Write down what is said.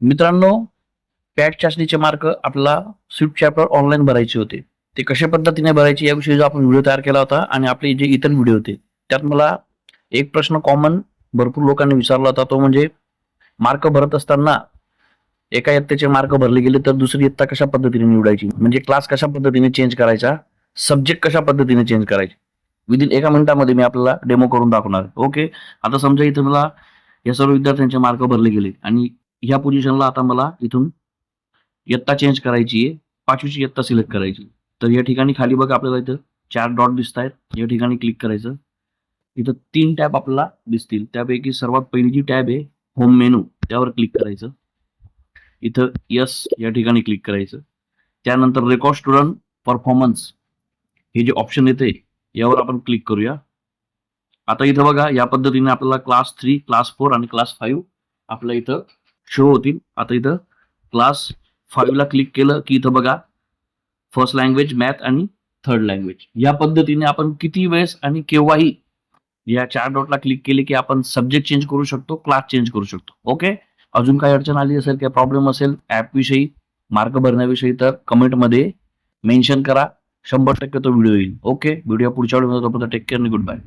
मित्रांनो पॅट चाचणीचे मार्क आपला स्विफ्ट चॅप्टर ऑनलाईन भरायचे होते. ते कशा पद्धतीने भरायचे याविषयी जो आपण व्हिडिओ तयार केला होता आणि आपले जे इतर व्हिडिओ होते त्यात मला एक प्रश्न कॉमन भरपूर लोकांनी विचारला होता. तो म्हणजे मार्क भरत असताना एका इयत्तेचे मार्क भरले गेले तर दुसरी इयत्ता कशा पद्धतीने निवडायची? म्हणजे क्लास कशा पद्धतीने चेंज करायचा? सब्जेक्ट कशा पद्धतीने चेंज करायचे? विदिन एका मिनिटामध्ये मी आपल्याला डेमो करून दाखवणार. ओके आता समजा इथं मला या सर्व विद्यार्थ्यांचे मार्क भरले गेले आणि ह्या पोझिशनला आता मला इथून इयत्ता चेंज करायची आहे. पाचवीची इयत्ता सिलेक्ट करायची. तर या ठिकाणी खाली बघा आपल्याला इथं चार डॉट दिसत आहेत. या ठिकाणी क्लिक करायचं. इथं तीन टॅब आपल्याला दिसतील. त्यापैकी सर्वात पहिली जी टॅब आहे होम मेनू त्यावर क्लिक करायचं. इथं यस या ठिकाणी क्लिक करायचं. त्यानंतर रेकॉर्ड स्टुडंट परफॉर्मन्स हे जे ऑप्शन येते यावर आपण क्लिक करूया. आता इथं बघा या पद्धतीने आपल्याला क्लास थ्री क्लास फोर आणि क्लास फाईव्ह आपल्या इथं शो होतील. आता इथं क्लास फाईव्हला क्लिक केलं की इथं बघा फर्स्ट लँग्वेज मॅथ आणि थर्ड लँग्वेज या पद्धतीने आपण किती वेळेस आणि केव्हाही या चार डॉटला क्लिक केले की आपण सब्जेक्ट चेंज करू शकतो क्लास चेंज करू शकतो. ओके अजून काही अडचण आली असेल काही प्रॉब्लेम असेल ऍप विषयी मार्क भरण्याविषयी तर कमेंटमध्ये मेन्शन करा. शंभर टक्के तो व्हिडिओ येईल. ओके व्हिडिओ पुढच्या व्हिडिओ टेक केअर आणि गुड बाय